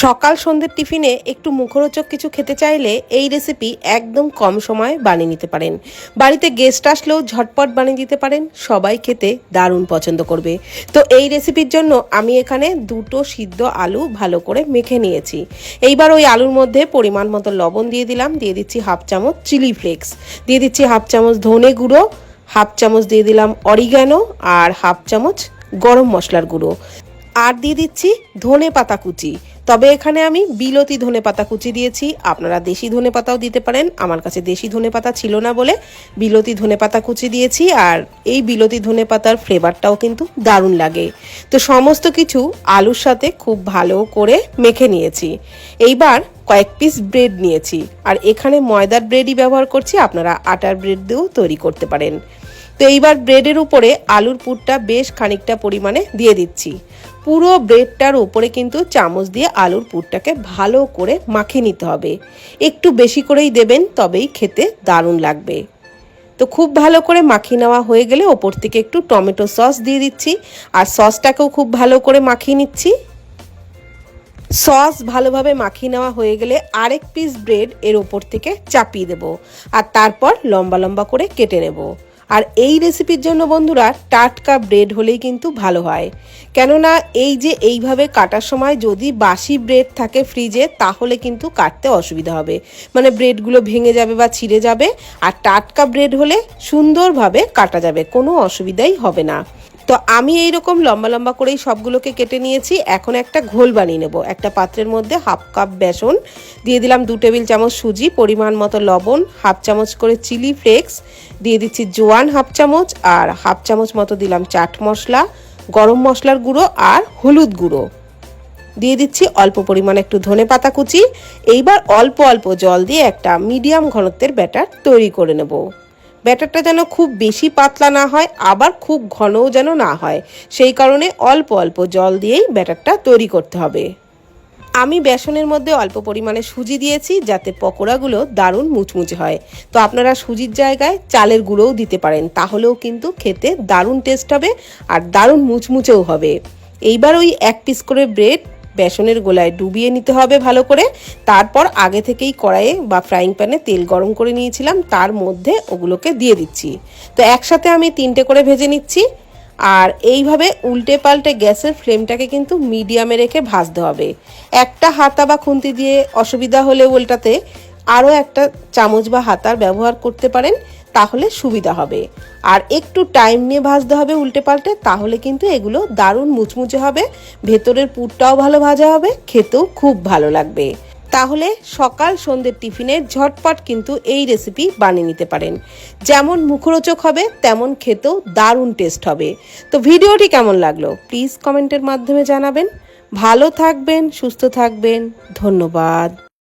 সকাল সন্ধ্যের টিফিনে একটু মুখরোচক কিছু খেতে চাইলে এই রেসিপি একদম কম সময়ে বানিয়ে নিতে পারেন। বাড়িতে গেস্ট আসলেও ঝটপট বানিয়ে দিতে পারেন। সবাই খেতে দারুণ পছন্দ করবে। তো এই রেসিপির জন্য আমি এখানে দুটো সিদ্ধ আলু ভালো করে মেখে নিয়েছি। এইবার ওই আলুর মধ্যে পরিমাণ মতো লবণ দিয়ে দিলাম। দিয়ে দিচ্ছি হাফ চামচ চিলি ফ্লেক্স দিয়ে দিচ্ছি হাফ চামচ ধনে গুঁড়ো, হাফ চামচ দিয়ে দিলাম অরিগ্যানো আর হাফ চামচ গরম মশলার গুঁড়ো। আর দিয়ে দিচ্ছি ধনে পাতা কুচি। তবে এখানে আমি বিলতি ধনে পাতা কুচি দিয়েছি। আপনারা দেশি ধনে পাতাও দিতে পারেন। আমার কাছে দেশি ধনে পাতা ছিল না বলে বিলতি ধনে পাতা কুচি দিয়েছি আর এই বিলতি ধনে পাতার ফ্লেভারটাও কিন্তু দারুণ লাগে। তো সমস্ত কিছু আলুর সাথে খুব ভালো করে মেখে নিয়েছি। এইবার কয়েক পিস ব্রেড নিয়েছি। আর এখানে ময়দার ব্রেডই ব্যবহার করছি। আপনারা আটার ব্রেড দিয়েও তৈরি করতে পারেন। তো এইবার ব্রেডের উপরে আলুর পুরটা বেশ খানিকটা পরিমাণে দিয়ে দিচ্ছি। পুরো ব্রেডটার উপরে কিন্তু চামচ দিয়ে আলুর পুরটাকে ভালো করে মাখিয়ে নিতে হবে। একটু বেশি করেই দেবেন, তবেই খেতে দারুণ লাগবে। তো খুব ভালো করে মাখিয়ে নেওয়া হয়ে গেলে ওপর থেকে একটু টমেটো সস দিয়ে দিচ্ছি। আর সসটাকেও খুব ভালো করে মাখিয়ে নিচ্ছি। সস ভালোভাবে মাখিয়ে নেওয়া হয়ে গেলে আরেক পিস ব্রেড এর ওপর থেকে চাপিয়ে দেব। আর তারপর লম্বা লম্বা করে কেটে নেব। আর এই রেসিপির জন্য বন্ধুরা টাটকা ব্রেড হলেই কিন্তু ভালো হয়। কেননা এই যে এইভাবে কাটার সময় যদি বাসি ব্রেড থাকে ফ্রিজে তাহলে কিন্তু কাটতে অসুবিধা হবে। মানে ব্রেডগুলো ভেঙে যাবে বা ছিঁড়ে যাবে, আর টাটকা ব্রেড হলে সুন্দরভাবে কাটা যাবে, কোনো অসুবিধাই হবে না। তো আমি এই রকম লম্বা লম্বা করেই সবগুলোকে কেটে নিয়েছি। এখন একটা ঘোল বানিয়ে নেব। একটা পাত্রের মধ্যে হাফ কাপ বেসন, দিয়ে দিলাম দু টেবিল চামচ সুজি, পরিমাণ মতো লবণ, হাফ চামচ করে চিলি ফ্লেক্স, দিয়ে দিচ্ছি জোয়ান হাফ চামচ, আর হাফ চামচ মতো দিলাম চাট মশলা, গরম মশলার গুঁড়ো আর হলুদ গুঁড়ো। দিয়ে দিচ্ছি অল্প পরিমাণে একটু ধনে পাতা কুচি। এইবার অল্প অল্প জল দিয়ে একটা মিডিয়াম ঘনত্বের ব্যাটার তৈরি করে নেব। ব্যাটারটা যেন খুব বেশি পাতলা না হয়, আবার খুব ঘনও যেন না হয়। সেই কারণে অল্প অল্প জল দিয়েই ব্যাটারটা তৈরি করতে হবে। আমি বেসনের মধ্যে অল্প পরিমাণে সুজি দিয়েছি, যাতে পকোড়াগুলো দারুণ মুচমুচে হয়। তো আপনারা সুজির জায়গায় চালের গুঁড়োও দিতে পারেন, তাহলেও কিন্তু খেতে দারুণ টেস্ট হবে আর দারুণ মুচমুচেও হবে। এইবার ওই এক পিস করে ব্রেড বেসনের গোলায় ডুবিয়ে নিতে হবে ভালো করে। তারপর আগে থেকেই কড়াইয়ে বা ফ্রাইং প্যানে তেল গরম করে নিয়েছিলাম, তার মধ্যে ওগুলোকে দিয়ে দিচ্ছি। তো একসাথে আমি তিনটে করে ভেজে নিচ্ছি। আর এইভাবে উল্টে পাল্টে গ্যাসের ফ্লেমটাকে কিন্তু মিডিয়ামে রেখে ভাজতে হবে। একটা হাতা বা খুন্তি দিয়ে অসুবিধা হলে উল্টাতে আরও একটা চামচ বা হাতার ব্যবহার করতে পারেন, তাহলে সুবিধা হবে। আর একটু টাইম নিয়ে ভাজতে হবে উল্টে পাল্টে, তাহলে কিন্তু এগুলো দারুণ মুচমুচে হবে, ভেতরের পুরটাও ভালো ভাজা হবে, খেতেও খুব ভালো লাগবে। তাহলে সকাল সন্ধ্যের টিফিনে ঝটপট কিন্তু এই রেসিপি বানিয়ে নিতে পারেন। যেমন মুখরোচক হবে, তেমন খেতেও দারুণ টেস্ট হবে। তো ভিডিওটি কেমন লাগল? প্লিজ কমেন্টের মাধ্যমে জানাবেন। ভালো থাকবেন, সুস্থ থাকবেন, ধন্যবাদ।